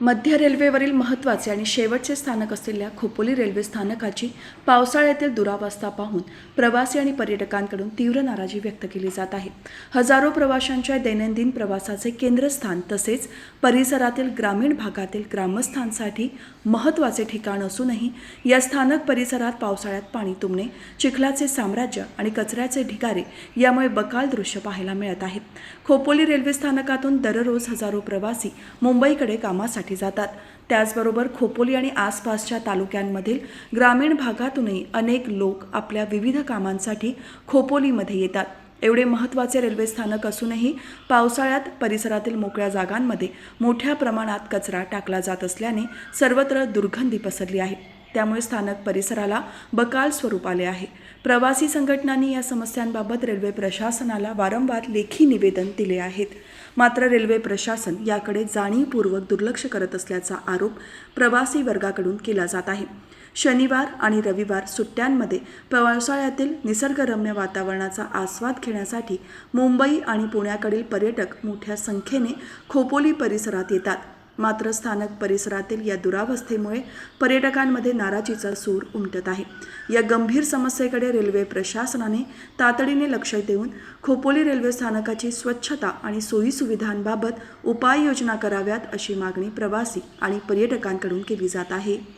मध्य रेल्वेवरील महत्त्वाचे आणि शेवटचे स्थानक असलेल्या खोपोली रेल्वे स्थानकाची पावसाळ्यातील दुरावस्था पाहून प्रवासी आणि पर्यटकांकडून तीव्र नाराजी व्यक्त केली जात आहे. हजारो प्रवाशांच्या दैनंदिन प्रवासाचे केंद्रस्थान तसेच परिसरातील ग्रामीण भागातील ग्रामस्थांसाठी महत्त्वाचे ठिकाण असूनही या स्थानक परिसरात पावसाळ्यात पाणी तुंबणे चिखलाचे साम्राज्य आणि कचऱ्याचे ढिगारे यामुळे बकाल दृश्य पाहायला मिळत आहे. खोपोली रेल्वे स्थानकातून दररोज हजारो प्रवासी मुंबईकडे कामासाठी जातात. त्याचबरोबर खोपोली आणि आसपासच्या तालुक्यांमधील ग्रामीण भागातूनही अनेक लोक आपल्या विविध कामांसाठी खोपोलीमध्ये येतात. एवढे महत्त्वाचे रेल्वे स्थानक असूनही पावसाळ्यात परिसरातील मोकळ्या जागांमध्ये मोठ्या प्रमाणात कचरा टाकला जात असल्याने सर्वत्र दुर्गंधी पसरली आहे. त्यामुळे स्थानक परिसराला बकाल स्वरूप आले आहे. प्रवासी संघटनांनी या समस्यांबाबत रेल्वे प्रशासनाला वारंवार लेखी निवेदन दिले आहेत. मात्र रेल्वे प्रशासन याकडे जाणीवपूर्वक दुर्लक्ष करत असल्याचा आरोप प्रवासी वर्गाकडून केला जात आहे. शनिवार आणि रविवार सुट्ट्यांमध्ये पावसाळ्यातील निसर्गरम्य वातावरणाचा आस्वाद घेण्यासाठी मुंबई आणि पुण्याकडील पर्यटक मोठ्या संख्येने खोपोली परिसरात येतात. मात्र स्थानक परिसरातील या दुरावस्थेमुळे पर्यटकांमध्ये नाराजीचा सूर उमटत आहे. या गंभीर समस्येकडे रेल्वे प्रशासनाने तातडीने लक्ष देऊन खोपोली रेल्वे स्थानकाची स्वच्छता आणि सोयीसुविधांबाबत उपाययोजना कराव्यात अशी मागणी प्रवासी आणि पर्यटकांकडून केली जात आहे.